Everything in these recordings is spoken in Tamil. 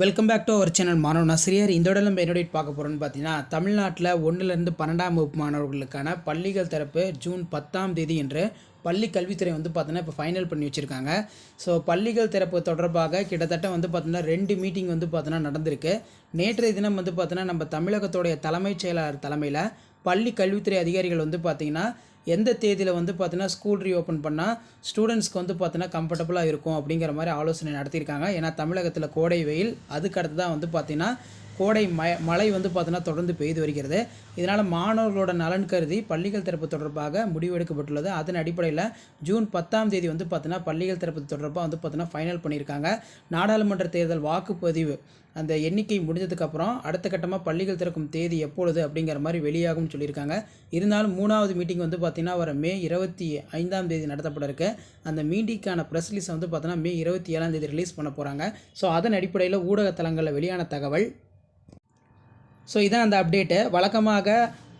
Welcome back to our channel மாணவன் ஆசிரியர் இந்த உடல் என்னுடைய பார்க்க போகிறோம்னு பார்த்தீங்கன்னா தமிழ்நாட்டில் ஒன்றுலேருந்து பன்னெண்டாம் வகுப்பு மாணவர்களுக்கான பள்ளிகள் தரப்பு ஜூன் பத்தாம் தேதி என்று பள்ளி கல்வித்துறை வந்து பார்த்தீங்கன்னா இப்போ ஃபைனல் பண்ணி வச்சுருக்காங்க. ஸோ பள்ளிகள் திறப்பு தொடர்பாக கிட்டத்தட்ட வந்து பார்த்தீங்கன்னா ரெண்டு மீட்டிங் வந்து பார்த்தீங்கன்னா நடந்திருக்கு. நேற்றைய தினம் வந்து பார்த்தீங்கன்னா நம்ம தமிழகத்துடைய தலைமைச் செயலாளர் தலைமையில் பள்ளி கல்வித்துறை அதிகாரிகள் வந்து பார்த்திங்கன்னா எந்த தேதியில் வந்து பார்த்தீங்கன்னா ஸ்கூல் ரீஓப்பன் பண்ணால் ஸ்டூடெண்ட்ஸ்க்கு வந்து பார்த்தீங்கன்னா கம்ஃபர்டபுளாக இருக்கும் அப்படிங்கிற மாதிரி ஆலோசனை நடத்தியிருக்காங்க. ஏன்னா தமிழகத்தில் கோடை வெயில் அதுக்கு அடுத்து தான் வந்து பார்த்திங்கன்னா கோடை ம மழை வந்து பார்த்தோன்னா தொடர்ந்து பெய்து வருகிறது. இதனால் மாணவர்களோட நலன் கருதி பள்ளிகள் திறப்பு தொடர்பாக முடிவெடுக்கப்பட்டுள்ளது அதன் அடிப்படையில் ஜூன் பத்தாம் தேதி வந்து பார்த்தோன்னா பள்ளிகள் திறப்பு தொடர்பாக வந்து பார்த்தோன்னா ஃபைனல் பண்ணியிருக்காங்க. நாடாளுமன்ற தேர்தல் வாக்குப்பதிவு அந்த எண்ணிக்கை முடிஞ்சதுக்கப்புறம் அடுத்த கட்டமாக பள்ளிகள் திறக்கும் தேதி எப்பொழுது அப்படிங்கிற மாதிரி வெளியாகும்னு சொல்லியிருக்காங்க. இருந்தாலும் மூணாவது மீட்டிங் வந்து பார்த்திங்கன்னா வர மே இருபத்தி ஐந்தாம் தேதி நடத்தப்பட இருக்கு. அந்த மீட்டிங்கான ப்ரெஸ் ரிலீஸ் வந்து பார்த்தோன்னா மே இருபத்தி ஏழாம் தேதி ரிலீஸ் பண்ண போகிறாங்க ஸோ அதன் அடிப்படையில் ஊடகத்தலங்களில் வெளியான தகவல் ஸோ இதான் அந்த அப்டேட்டு வழக்கமாக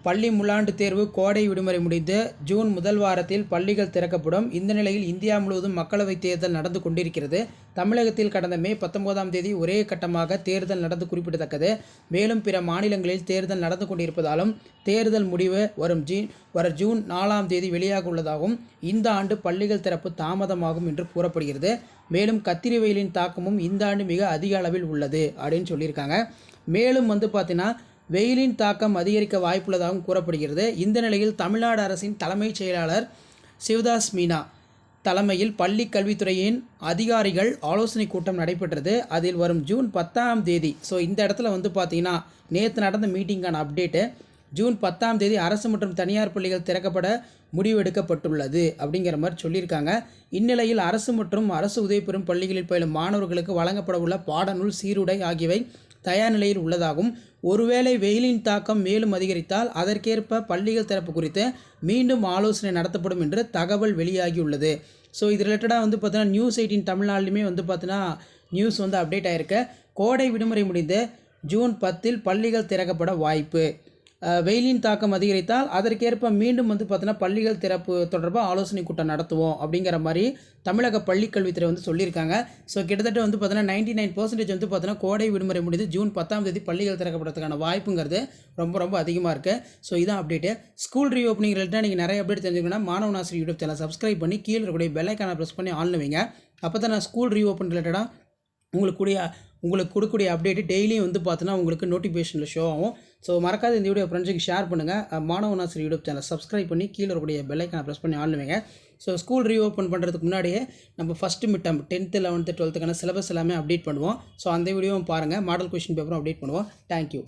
பள்ளி முலாண்டு தேர்வு கோடை விடுமுறை முடிந்து ஜூன் முதல் வாரத்தில் பள்ளிகள் திறக்கப்படும். இந்த நிலையில் இந்தியா முழுவதும் மக்களவைத் தேர்தல் நடந்து கொண்டிருக்கிறது. தமிழகத்தில் கடந்த மே பத்தொன்பதாம் தேதி ஒரே கட்டமாக தேர்தல் நடந்து குறிப்பிடத்தக்கது. மேலும் பிற மாநிலங்களில் தேர்தல் நடந்து கொண்டிருப்பதாலும் தேர்தல் முடிவு வரும் ஜீ வர ஜூன் நாலாம் தேதி வெளியாக உள்ளதாகவும் இந்த ஆண்டு பள்ளிகள் திறப்பு தாமதமாகும் என்று கூறப்படுகிறது. மேலும் கத்திரி வெயிலின் தாக்கமும் இந்த ஆண்டு மிக அதிக அளவில் உள்ளது அப்படின்னு சொல்லியிருக்காங்க. மேலும் வந்து பார்த்தீங்கன்னா வெயிலின் தாக்கம் அதிகரிக்க வாய்ப்புள்ளதாகவும் கூறப்படுகிறது. இந்த நிலையில் தமிழ்நாடு அரசின் தலைமைச் செயலாளர் சிவதாஸ் மீனா தலைமையில் பள்ளி கல்வித்துறையின் அதிகாரிகள் ஆலோசனை கூட்டம் நடைபெற்றது. அதில் வரும் ஜூன் பத்தாம் தேதி ஸோ இந்த இடத்துல வந்து பார்த்தீங்கன்னா நேற்று நடந்த மீட்டிங்கான அப்டேட்டு ஜூன் பத்தாம் தேதி அரசு மற்றும் தனியார் பள்ளிகள் திறக்கப்பட முடிவெடுக்கப்பட்டுள்ளது அப்படிங்கிற மாதிரி சொல்லியிருக்காங்க. இந்நிலையில் அரசு மற்றும் அரசு உதவி பெறும் பள்ளிகளில் பயிலும் மாணவர்களுக்கு வழங்கப்பட உள்ள பாடநூல் சீருடை ஆகியவை தயார் நிலையில் உள்ளதாகவும் ஒருவேளை வெயிலின் தாக்கம் மேலும் அதிகரித்தால் அதற்கேற்ப பள்ளிகள் திறப்பு குறித்து மீண்டும் ஆலோசனை நடத்தப்படும் என்று தகவல் வெளியாகியுள்ளது. ஸோ இது ரிலேட்டடாக வந்து பார்த்தீங்கன்னா நியூஸ் எயிட்டின் தமிழ்நாட்டிலுமே வந்து பார்த்தீங்கன்னா நியூஸ் வந்து அப்டேட் ஆகிருக்கு கோடை விடுமுறை முடிந்து ஜூன் பத்தில் பள்ளிகள் திறக்கப்பட வாய்ப்பு. வெயிலின் தாக்கம் அதிகரித்தால் அதற்கேற்ப மீண்டும் வந்து பார்த்தீங்கன்னா பள்ளிகள் திறப்பு தொடர்பாக ஆலோசனை கூட்டம் நடத்துவோம் அப்படிங்கிற மாதிரி தமிழக பள்ளிக்கல்வித்துறை வந்து சொல்லியிருக்காங்க. ஸோ கிட்டத்தட்ட வந்து பார்த்தீங்கன்னா நைன்டி நைன் பர்சன்டேஜ் வந்து பார்த்தீங்கன்னா கோடை விடுமுறை முடிந்து ஜூன் பத்தாம் தேதி பள்ளிகள் திறக்கப்படுறதுக்கான வாய்ப்புங்கிறது ரொம்ப ரொம்ப அதிகமாக இருக்குது ஸோ இதான் அப்டேட்டு ஸ்கூல் ரீஓப்பனிங் ரிலேட்டாக நீங்கள் நிறைய அப்டேட் தெரிஞ்சுக்கணும்னா மாணவ ஆசிரியர் யூடியூப் சேனல் சப்ஸ்கிரைப் பண்ணி கீழே இருக்கக்கூடிய பெல்லைக்கான ப்ரெஸ் பண்ணி ஆன் வைங்க. அப்போ தான் நான் ஸ்கூல் ரீஓப்பன் ரிலேட்டடாக உங்களுக்கு கூடிய உங்களுக்கு கொடுக்கக்கூடிய அப்டேட்டு டெய்லியும் வந்து பார்த்தோன்னா உங்களுக்கு நோட்டிஃபிகேஷனில் ஷோ ஆகும். ஸோ மறக்காத இந்த வீடியோ ஃப்ரெண்ட்ஸுக்கு ஷேர் பண்ணுங்கள் மாணவனாசிரியர் யூடியூப் சேனல் சப்ஸ்கிரைப் பண்ணி கீழே இருக்கக்கூடிய பெல்லைக்கான ப்ரெஸ் பண்ணி ஆன் ஸோ ஸ்கூல் ரீஓப்பன் பண்ணுறதுக்கு முன்னாடியே நம்ம ஃபஸ்ட்டு மிட்டம் டென்த்து லெவன்த்து டுவெல்த்துக்கான சிலபஸ் எல்லாமே அப்டேட் பண்ணுவோம். ஸோ அந்த வீடியோவும் பாருங்கள் மாடல் கொஷின் பேப்பரும் அப்டேட் பண்ணுவோம். Thank you